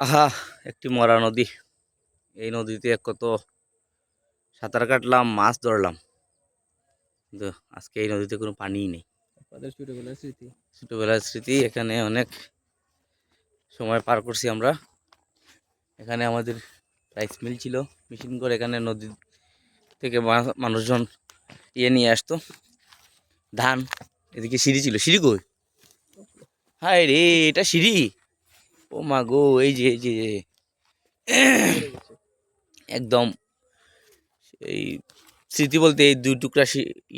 আহা একটি মরা নদী। এই নদীতে কত সাঁতার কাটলাম মাছ ধরলাম। কিন্তু আজকে এই নদীতে কোনো পানিই নেই। ছোটবেলার স্মৃতি? ছোটোবেলার স্মৃতি এখানে অনেক সময় পার করছি আমরা। এখানে আমাদের রাইস মিল ছিল মেশিন করে এখানে নদী থেকে মানুষজন ইয়ে নিয়ে আসতো। ধান এদিকে সিঁড়ি ছিল। সিঁড়ি কই? হায় রে এটা সিঁড়ি? ও মা গো, এই যে এই যে একদম এই স্মৃতি বলতে এই দুই টুকরা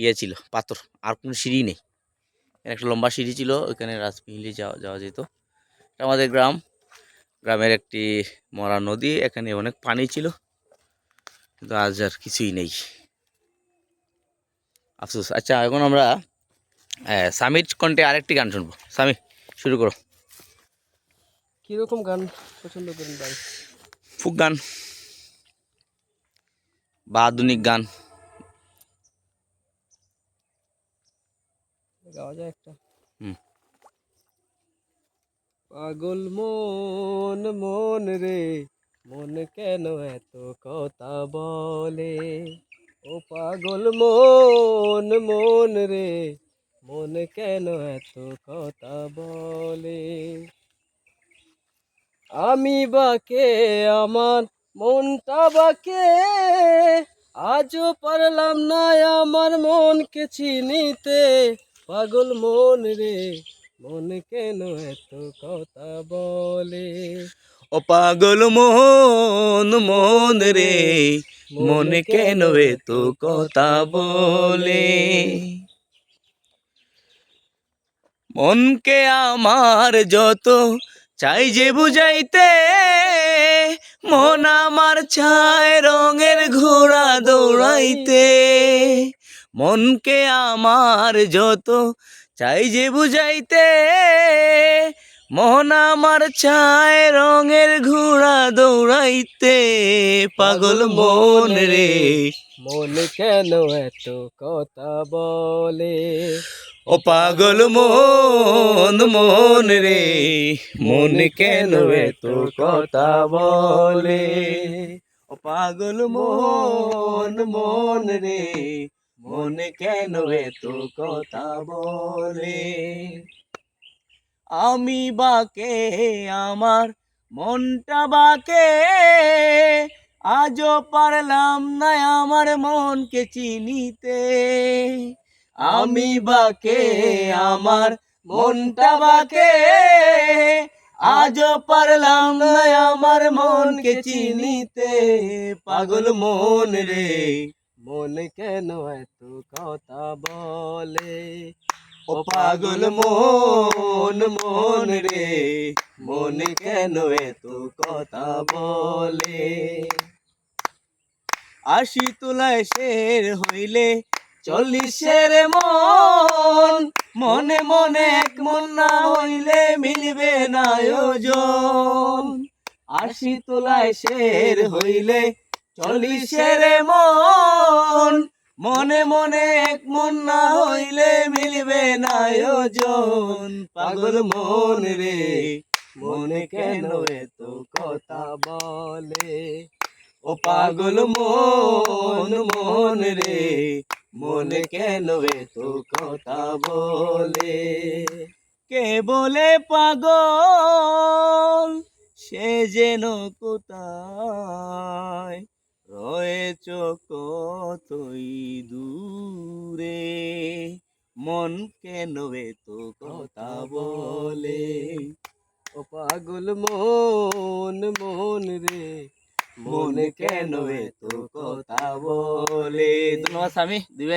ইয়ে ছিল, পাথর, আর কোনো সিঁড়ি নেই। একটা লম্বা সিঁড়ি ছিল, ওইখানে রাজমিহিলে যাওয়া যাওয়া যেত। এটা আমাদের গ্রাম, গ্রামের একটি মরা নদী, এখানে অনেক পানি ছিল, কিন্তু আজ আর কিছুই নেই। আফসোস। আচ্ছা এখন আমরা সামির কণ্ঠে আরেকটি গান শুনব। সামি শুরু করো। কীরকম গান পছন্দ করেন ভাই? ফুক গান। বা আধুনিক গান। গাওয়া যায় একটা। পাগল মন মন রে মন কেন এত কথা বলে? ও পাগল মন মন রে মন কেন এত কথা বলে? আমি বাকে আমার মনটা বাকে। আজও পারলাম না আমার মনকে চিনিতে। পাগল মন রে মন কেন এত কথা বলে? ও পাগল মন মন রে মন কেন তো কথা বলে? মনকে আমার যত চাই যে বুঝাইতে, মন আমার চায় রঙের ঘোড়া দৌড়াইতে। মনকে আমার যত চাই যে বুঝাইতে, মন আমার চায় রঙের ঘোড়া দৌড়াইতে। পাগল মন রে। মন কেন এত কথা বলে? ও পাগল মন মন রে, মন কেন এত কথা বলে? ও পাগল মন মন রে, মন কেন এত কথা বলে? আমি বাকে, আমার মনটা বাকে, আজও পারলাম না আমার মনকে চিনিতে। আমি বাকে, আমার মনটা বাকে। আজও পারলাম না আমার মনকে চিনিতে। পাগল মন রে, মন কেন এত কথা বলে? ও পাগল মন মন রে, মন কেন এত কথা বলে? আশি তোলায় শের হইলে চল্লিশের মন, মনে মনে এক মন না হইলে মিলবে না আয়োজন। আশি তোলায় শের হইলে চল্লিশের মন, মনে মনে এক মন না হইলে মিলবে না আয়োজন। পাগল মন রে, মনে কেন এত কথা বলে? ও পাগল মন মন রে। মনে কেন এত কথা বলে? কে বলে পাগল? সে যেন কোথায়? রয়েছ কতই দূরে? মন কেন এত কথা বলে? ও পাগল মন মন রে মন কেন এত কথা বলে? ধন্যবাদ স্বামী দিবে